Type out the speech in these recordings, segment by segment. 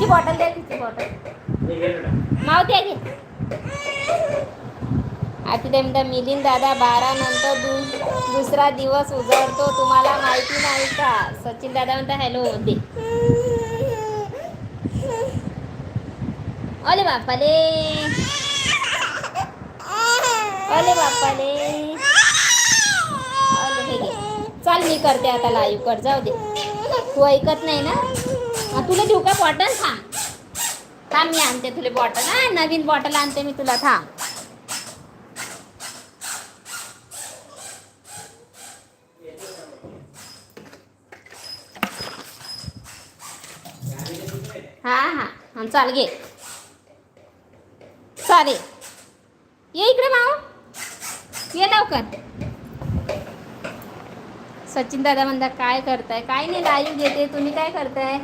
तिची बॉटल द्या तिची बॉटल? मावती आहे घे. आता ते मिलिंद दादा बारा नंतर दु दुसरा दिवस उजळतो. तुम्हाला माहिती नाही का? सचिन दादा म्हणता हॅलो दे. अले बापाले अले बापाले अले चाल मी करते आता लाईव्ह कर जाऊ दे. तू ऐकत नाही ना? तुला देऊ का बॉटल थांब. थांब मी आणते तुला बॉटल हा नवीन बॉटल आणते मी तुला. थांब. हा हा. हा चाल घे. चालेल ये इकडे माव. ये लवकर. सचिन दादा म्हणता काय करताय? काय नाही लाईव्ह घेते. तुम्ही काय करताय?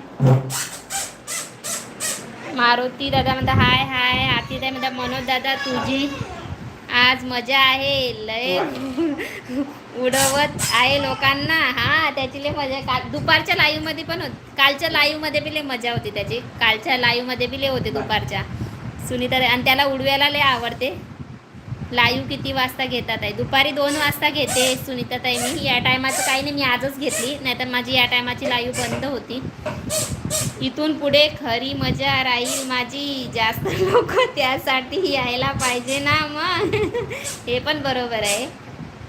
मारुती दादा म्हणता हाय हाय. आती दादा म्हणता मनोज दादा तुझी आज मजा आहे. लय उडवत आहे लोकांना. हा त्याची लय मजा काल दुपारच्या लाईव्हमध्ये पण होत कालच्या लाईव्हमध्ये बी लय मजा होती त्याची. कालच्या लाईव्हमध्ये बी लय होते दुपारच्या. सुनीता आणि त्याला उडवायला लय आवडते. लाईव्ह किती वाजता घेतात आहे? दुपारी दोन वाजता घेते सुनीता ताई मी. या टायमाचं काही नाही मी आजच घेतली. नाहीतर माझी या टायमाची लाईव्ह बंद होती. इथून पुढे खरी मजा राहील माझी. जास्त लोक त्यासाठी यायला पाहिजे ना मग. हे पण बरोबर आहे.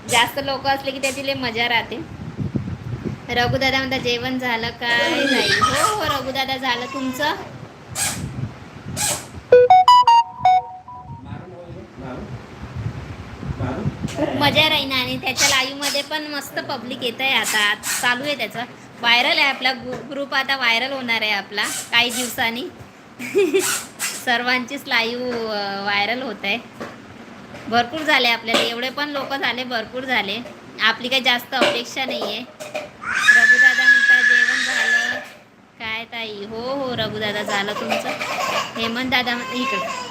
जास्त लोक असले की त्याची मजा राहते. रघुदादा म्हणता जेवण झालं काय नाही? हो हो रघुदादा झालं तुमचं? आणि त्याच्या लाईव्हमध्ये पण मस्त पब्लिक येत आहे आता. चालू आहे त्याचं. व्हायरल आहे आपला ग्रुप आता व्हायरल होणार आहे आपला. काही दिवसांनी. सर्वांचीच लाईव्ह व्हायरल होत आहे भरपूर झाले आपल्याला. एवढे पण लोक झाले भरपूर झाले. आपली काही जास्त अपेक्षा नाही आहे रघुदादा म्हणता जेवण झालं. काय ताई? हो हो रघुदादा झालं तुमचं. हेमंत दादा इकडं.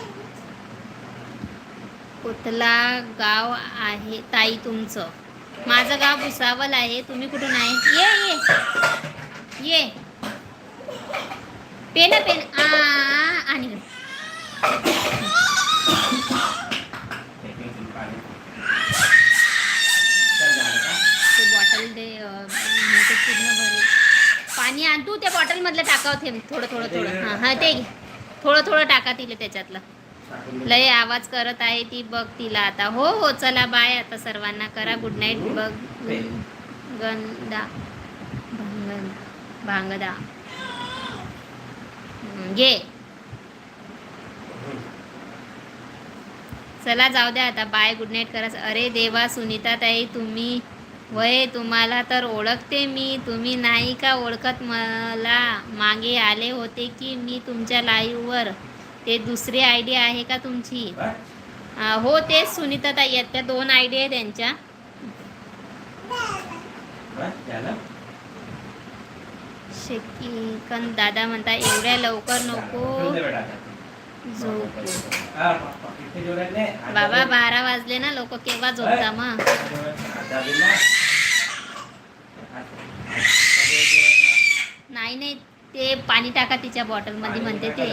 कुठला गाव आहे ताई तुमचं. माझं गाव भुसावल आहे. तुम्ही कुठून आहे? ये ये. ये. Pen pen. आ आणि ते बॉटल दे म्हणजे पूर्ण भरेल. पाणी आण तू त्या बॉटलमधलं टाकावं थेंब. थोडं थोडं थोडं. हां हां ते घे. थोडं थोडं टाका तिला त्याच्यातलं. लय आवाज करत आहे ती बघ तिला आता. हो हो चला बाय आता सर्वांना करा. गुड नाईट बघ. गंदा. भांगदा. भांगदा घे चला जाऊ द्या आता. बाय गुड नाईट करा. अरे देवा सुनीता ताई तुम्ही वय तुम्हाला तर ओळखते मी. तुम्ही नाही का ओळखत मला? मागे आले होते की मी तुमच्या लाईव्हवर ते दुसरी आयडिया आहे का तुमची? हो तेच सुनीता ताई आहेत. त्या दोन आयडिया आहे त्यांच्या. शेकिकन दादा म्हणता एवढ्या लवकर नको. झोप. बाबा बारा वाजले ना लोक केव्हा झोपता मग? नाही नाही ते पाणी टाका तिच्या बॉटलमध्ये म्हणते ते.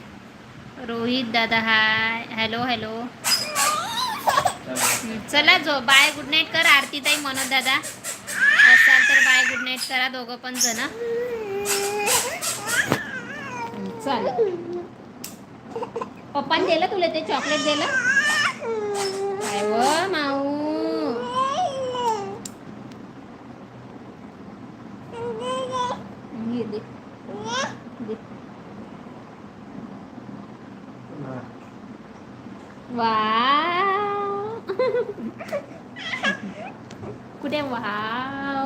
रोहित दादा हाय. Hello hello. चला जो बाय गुड नाईट कर आरती ताई मनोज दादा. असाल तर बाय गुड नाईट करा दोघं पण जण. चल. पप्पाने दिलं तुला ते चॉकलेट दिलं काय व? ว้าวกูเด้งว้าว